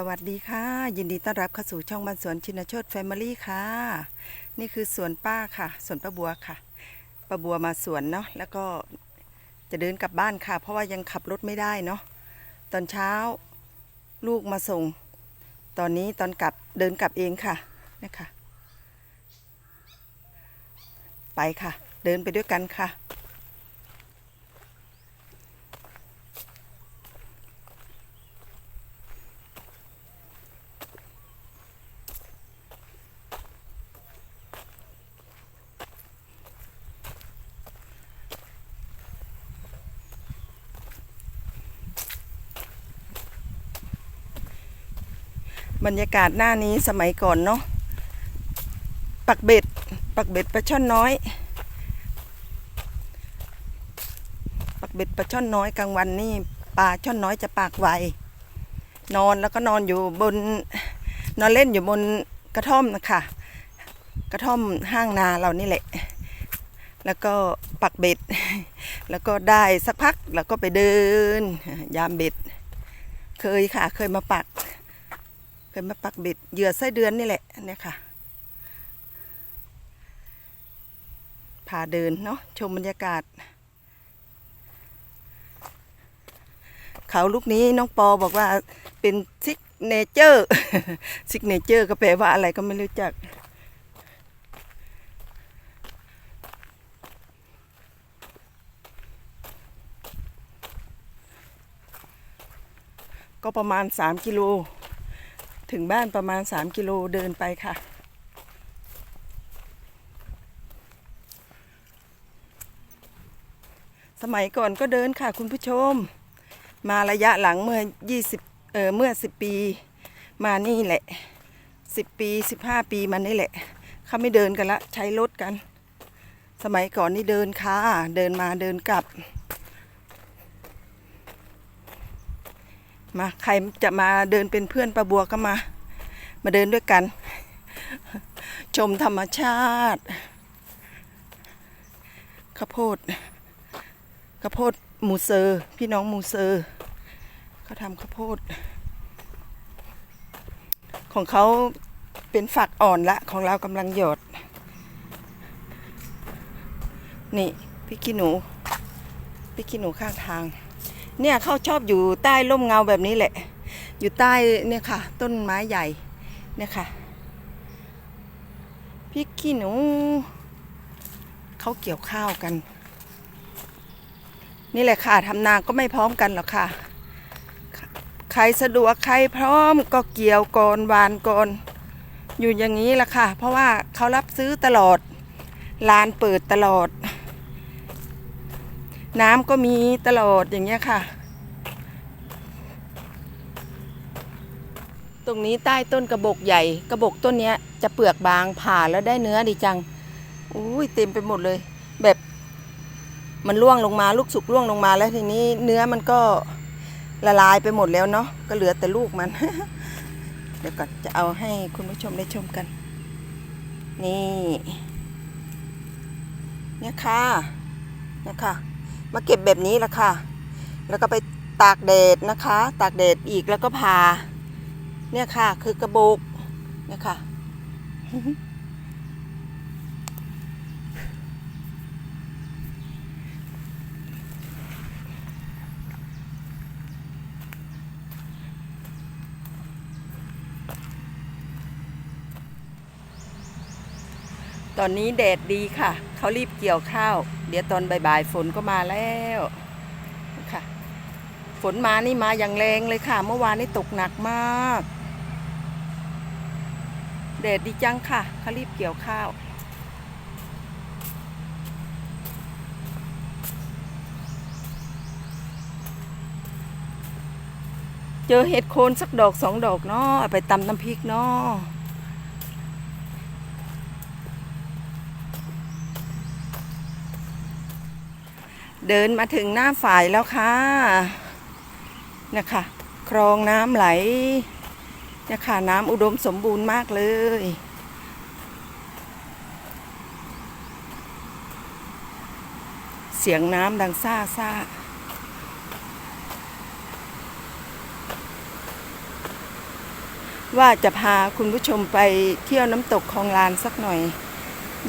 สวัสดีค่ะ ยินดีต้อนรับเข้าสู่ช่องบ้านสวนชินโชตแฟมิลี่ค่ะ นี่คือสวนป้าค่ะสวนป้าบัวค่ะป้าบัวมาสวนเนาะแล้วก็จะเดินกลับบ้านค่ะ เพราะว่ายังขับรถไม่ได้เนาะตอนเช้าลูกมาส่ง ตอนนี้ตอนกลับเดินกลับเองค่ะนะคะไปค่ะ เดินไปด้วยกันค่ะ บรรยากาศหน้านี้สมัยก่อนเนาะปักเบ็ด ปักเบ็ดปลาช่อนน้อย ปักเบ็ดปลาช่อนน้อยกลางวันนี่ปลาช่อนน้อยจะปากไวนอนแล้วก็นอนอยู่บนนอนเล่นอยู่บนกระท่อมนะคะกระท่อมห้างนาเรานี่แหละ แล้วก็ปักเบ็ด แล้วก็ได้สักพักแล้วก็ไปเดิน ยามเบ็ด เคยค่ะ เคยมาปัก ยมาปักเบ็ดเหยื่อไส้เดือนนี่แหละเนี่ยค่ะพาเดินเนาะชมบรรยากาศ เขาลูกนี้น้องปอบอกว่าเป็นซิกเนเจอร์ซิกเนเจอร์ก็แปลว่าอะไรก็ไม่รู้จัก ก็ประมาณ 3 กิโล ถึงบ้านประมาณ 3 กิโลเดินไปค่ะ สมัยก่อนก็เดินค่ะคุณผู้ชม มาระยะหลังเมื่อ 20 เออเมื่อ 10 ปี มานี่แหละ 10 ปี 15 ปีมานี่แหละ เขาไม่เดินกันละ ใช้รถกัน สมัยก่อนนี่เดินค่ะ เดินมาเดินกลับ มาใครจะมาเดินเป็นเพื่อนป้าบัวก็มา มาเดินด้วยกัน ชมธรรมชาติข้าวโพดข้าวโพดหมูเซอร์พี่น้องหมูเซอร์เขาทำข้าวโพด ของเขาเป็นฝักอ่อนละ ของเรากำลังหยด นี่พี่ขี้หนูพี่ขี้หนูข้างทาง เนี่ยเขาชอบอยู่ใต้ร่มเงาแบบนี้แหละ อยู่ใต้เนี่ยค่ะ ต้นไม้ใหญ่เนี่ยค่ะพริกขี้หนูเขาเกี่ยวข้าวกัน นี่แหละค่ะทำนาก็ไม่พร้อมกันหรอกค่ะ ใครสะดวกใครพร้อมก็เกี่ยวก่อนวานก่อนอยู่อย่างนี้แหละค่ะ เพราะว่าเขารับซื้อตลอดลานเปิดตลอด น้ำก็มีตลอดอย่างเงี้ยค่ะ ตรงนี้ใต้ต้นกระบอกใหญ่ กระบอกต้นเนี้ยจะเปลือกบางผ่าแล้วได้เนื้อดีจังอุ้ยเต็มไปหมดเลย แบบมันร่วงลงมาลูกสุกร่วงลงมาแล้วทีนี้เนื้อมันก็ละลายไปหมดแล้วเนาะก็เหลือแต่ลูกมัน เดี๋ยวก่อนจะเอาให้คุณผู้ชมได้ชมกัน นี่ เนี่ยค่ะเนี่ยค่ะ มาเก็บแบบนี้ละค่ะ แล้วก็ไปตากแดดนะคะ ตากแดดอีกแล้วก็ผาเนี่ยค่ะ คือกระบอกเนี่ยค่ะ ตอนนี้แดดดีค่ะ เขารีบเกี่ยวข้าว เดี๋ยวตอนบ่ายๆฝนก็มาแล้วค่ะ ฝนมานี่มาอย่างแรงเลยค่ะ เมื่อวานนี่ตกหนักมาก แดดดีจังค่ะ เขารีบเกี่ยวข้าวเจอเห็ดโคนสักดอกสองดอกเนาะไปตำน้ำพริกเนาะ เดินมาถึงหน้าฝ่ายแล้วค่ะนะคะคลองน้ำไหลนี่ยค่ะน้ำอุดมสมบูรณ์มากเลยเสียงน้ำดังซ่าซ่าว่าจะพาคุณผู้ชมไปเที่ยวน้ำตกคลองลานสักหน่อย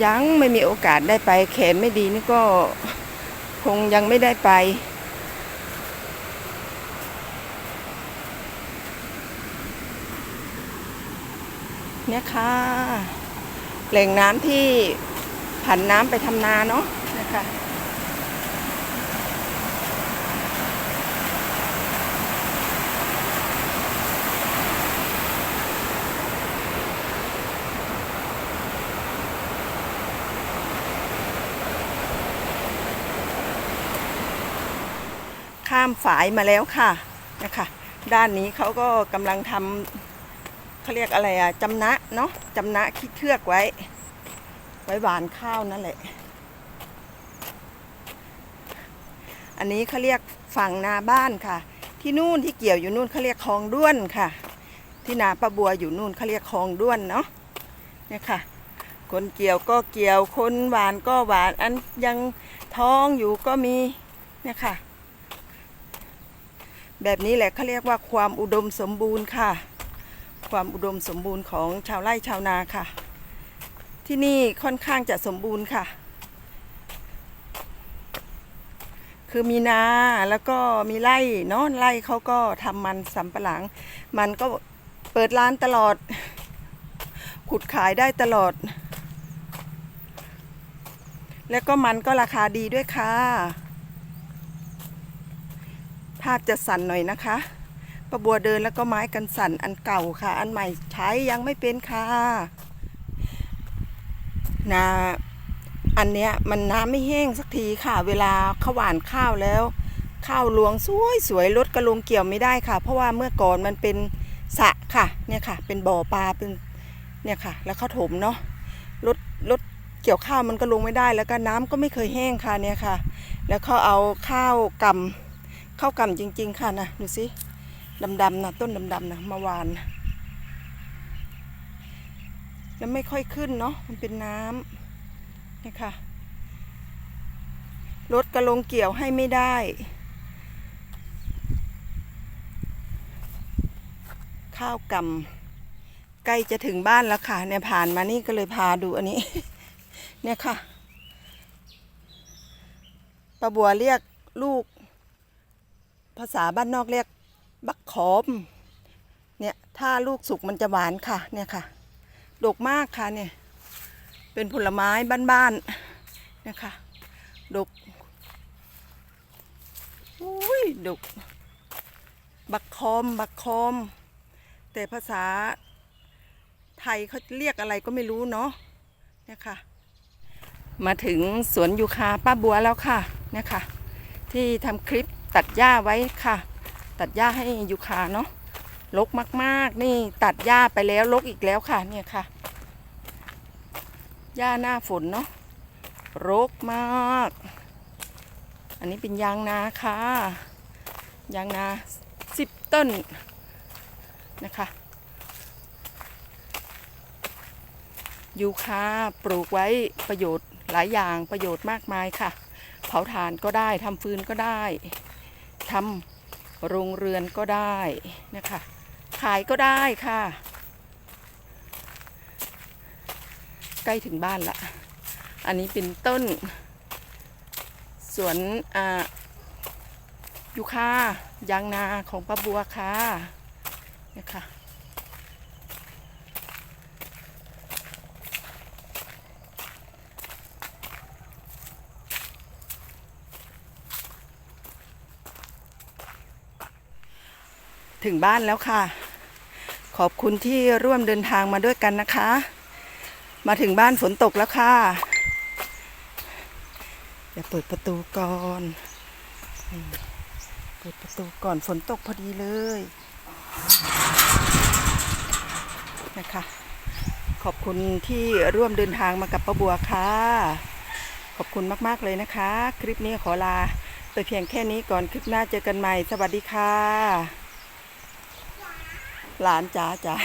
ยังไม่มีโอกาสได้ไปแขนไม่ดีนี่ก็ คงยังไม่ได้ไป เนี่ยค่ะแหล่งน้ำที่ผันน้ำไปทำนาเนาะนะคะ ข้ามฝายมาแล้วค่ะนะคะด้านนี้เขาก็กำลังทำเขาเรียกอะไรอะจำนะเนาะจำนะคิดเทือกไว้ ไว้หวานข้าวนั่นแหละ อันนี้เขาเรียกฝั่งนาบ้านค่ะ ที่นู่นที่เกี่ยวอยู่นู่นเขาเรียกคลองด้วนค่ะ ที่นาประบัวอยู่นู่นเขาเรียกคลองด้วนเนาะเนี่ยค่ะ คนเกี่ยวก็เกี่ยวคนหวานก็หวานอันยังท้องอยู่ก็มีเนี่ยค่ะ แบบนี้แหละเขาเรียกว่าความอุดมสมบูรณ์ค่ะ ความอุดมสมบูรณ์ของชาวไร่ชาวนาค่ะ ที่นี่ค่อนข้างจะสมบูรณ์ค่ะ คือมีนาแล้วก็มีไร่เนาะไร่เขาก็ทำมันสำปะหลัง มันก็เปิดร้านตลอด ขุดขายได้ตลอด แล้วก็มันก็ราคาดีด้วยค่ะ ภาพจะสั่นหน่อยนะคะประบัวเดินแล้วก็ไม้กันสั่นอันเก่าค่ะ อันใหม่ใช้ยังไม่เป็นค่ะนาอันเนี้ยมันน้ำไม่แห้งสักทีค่ะ เวลาเขาหว่านข้าวแล้ว ข้าวรวงสวยสวยรถกระลงเกี่ยวไม่ได้ค่ะ เพราะว่าเมื่อก่อนมันเป็นสระค่ะเนี่ยค่ะ เป็นบ่อปลาเป็นเนี่ยค่ะ แล้วเขาถมเนาะรถรถเกี่ยวข้าวมันก็ลงไม่ได้ แล้วก็น้ำก็ไม่เคยแห้งค่ะเนี่ยค่ะ แล้วเขาเอาข้าวก ข้าวกำจริง ๆ ค่ะนะดูสิดำๆนะต้นดำๆนะมาวานแล้วไม่ค่อยขึ้นเนาะมันเป็นน้ำนี่ค่ะรถกระลงเกี่ยวให้ไม่ได้ ข้าวกำใกล้จะถึงบ้านแล้วค่ะ เนี่ยผ่านมานี่ก็เลยพาดูอันนี้ เนี่ยค่ะป้าบัวเรียกลูก ภาษาบ้านนอกเรียกบักขอม เนี่ยถ้าลูกสุกมันจะหวานค่ะเนี่ยค่ะ ดกมากค่ะเนี่ยเป็นผลไม้บ้านๆเนี่ยค่ะดกอุ้ยดก บักคอม บักคอม แต่ภาษาไทยเขาเรียกอะไรก็ไม่รู้เนาะเนี่ยค่ะ มาถึงสวนยูคาป้าบัวแล้วค่ะเนี่ยค่ะ ที่ทำคลิป ตัดหญ้าไว้ค่ะ ตัดหญ้าให้ยูคาเนาะลกมากๆ นี่ตัดหญ้าไปแล้วลกอีกแล้วค่ะเนี่ยค่ะหญ้าหน้าฝนเนาะรกมาก อันนี้เป็นยางนาค่ะยางนาสิบต้นนะคะยูคาปลูกไว้ประโยชน์หลายอย่างประโยชน์มากมายค่ะ เผาถ่านก็ได้ทำฟืนก็ได้ ทำโรงเรือนก็ได้นะคะขายก็ได้ค่ะ ใกล้ถึงบ้านละ อันนี้เป็นต้น สวนอ่ายูคายางนาของป้าบัวค่ะนะค่ะ ถึงบ้านแล้วค่ะ ขอบคุณที่ร่วมเดินทางมาด้วยกันนะคะ มาถึงบ้านฝนตกแล้วค่ะเดี๋ยวเปิดประตูก่อนเปิดประตูก่อนฝนตกพอดีเลยนะคะ ขอบคุณที่ร่วมเดินทางมากับป้าบัวค่ะ ขอบคุณมากๆเลยนะคะ คลิปนี้ขอลาไปเพียงแค่นี้ก่อนคลิปหน้าเจอกันใหม่ สวัสดีค่ะ หลานจ๋าจ๋า